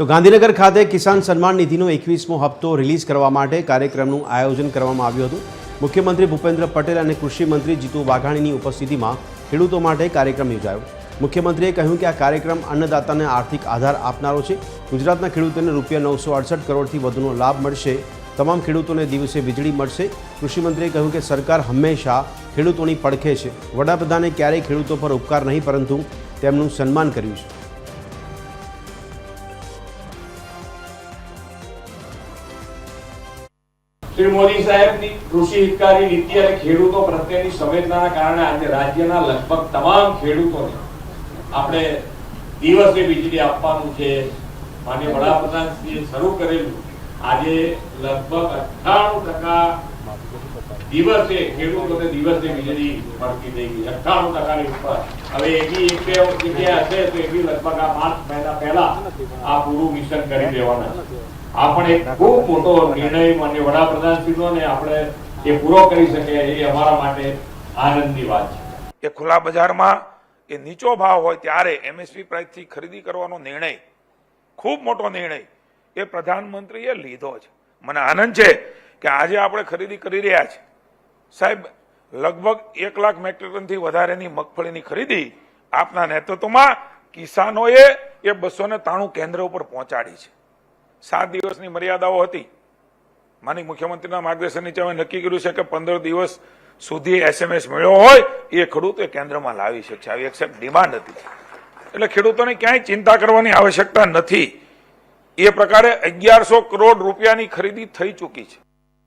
તો ગાંધીનગર ખાતે કિસાન સન્માન નિધિનો એકવીસમો હપ્તો રિલીઝ કરવા માટે કાર્યક્રમનું આયોજન કરવામાં આવ્યું હતું. મુખ્યમંત્રી ભૂપેન્દ્ર પટેલ અને કૃષિમંત્રી જીતુ વાઘાણીની ઉપસ્થિતિમાં ખેડૂતો માટે કાર્યક્રમ યોજાયો. મુખ્યમંત્રીએ કહ્યું કે આ કાર્યક્રમ અન્નદાતાને આર્થિક આધાર આપનારો છે. ગુજરાતના ખેડૂતોને રૂપિયા નવસો અડસઠ કરોડથી વધુનો લાભ મળશે. તમામ ખેડૂતોને દિવસે વીજળી મળશે. કૃષિમંત્રીએ કહ્યું કે સરકાર હંમેશા ખેડૂતોની પડખે છે. વડાપ્રધાને ક્યારેય ખેડૂતો પર ઉપકાર નહીં, પરંતુ તેમનું સન્માન કર્યું છે. શ્રી મોદી સાહેબની કૃષિ હિતકારી નીતિ અને ખેડૂતો પ્રત્યેની સંવેદનાના કારણે આજે રાજ્યના લગભગ તમામ ખેડૂતોને આપણે દિવસે વીજળી આપવાનું છે. માન્ય વડાપ્રધાનશ્રીએ શરૂ કરેલું આજે લગભગ અઠ્ઠાણું ટકા દિવસે ખેડૂતોને દિવસે વીજળી મળતી થઈ ગઈ અઠ્ઠાણું ટકાની ઉપર. હવે એવી એક બે જગ્યા હશે તો એવી લગભગ આ માર્ચ મહિના પહેલા આ પૂરું મિશન કરી દેવાના. આ પણ એક ખૂબ મોટો નિર્ણય માન્ય વડાપ્રધાનશ્રીનો ને આપણે એ પૂરો કરી શકીએ એ અમારા માટે આનંદની વાત છે. એ ખુલ્લા બજારમાં એ નીચો ભાવ હોય ત્યારે એમએસપી પ્રાઇસથી ખરીદી કરવાનો નિર્ણય, ખૂબ મોટો નિર્ણય, એ પ્રધાનમંત્રીએ લીધો છે. મને આનંદ છે કે આજે આપણે ખરીદી કરી રહ્યા છે. સાહેબ, લગભગ એક લાખ મેટ્રિક ટનથી વધારેની મગફળીની ખરીદી આપના નેતૃત્વમાં કિસાનોએ એ બસો ને ત્રાણું કેન્દ્ર ઉપર પહોંચાડી છે. સાત દિવસની મર્યાદાઓ હતી. માની મુખ્યમંત્રીના માર્ગદર્શન નીચે અમે નક્કી કર્યું છે કે પંદર દિવસ સુધી એસએમએસ મળ્યો હોય, એ ખેડૂતો એ કેન્દ્રમાં લાવી શકશે. આવી એક્સેપ્ટ ડિમાન્ડ હતી. એટલે ખેડૂતોને ક્યાંય ચિંતા કરવાની આવશ્યકતા નથી. એ પ્રકારે અગિયારસો કરોડ રૂપિયાની ખરીદી થઈ ચૂકી છે.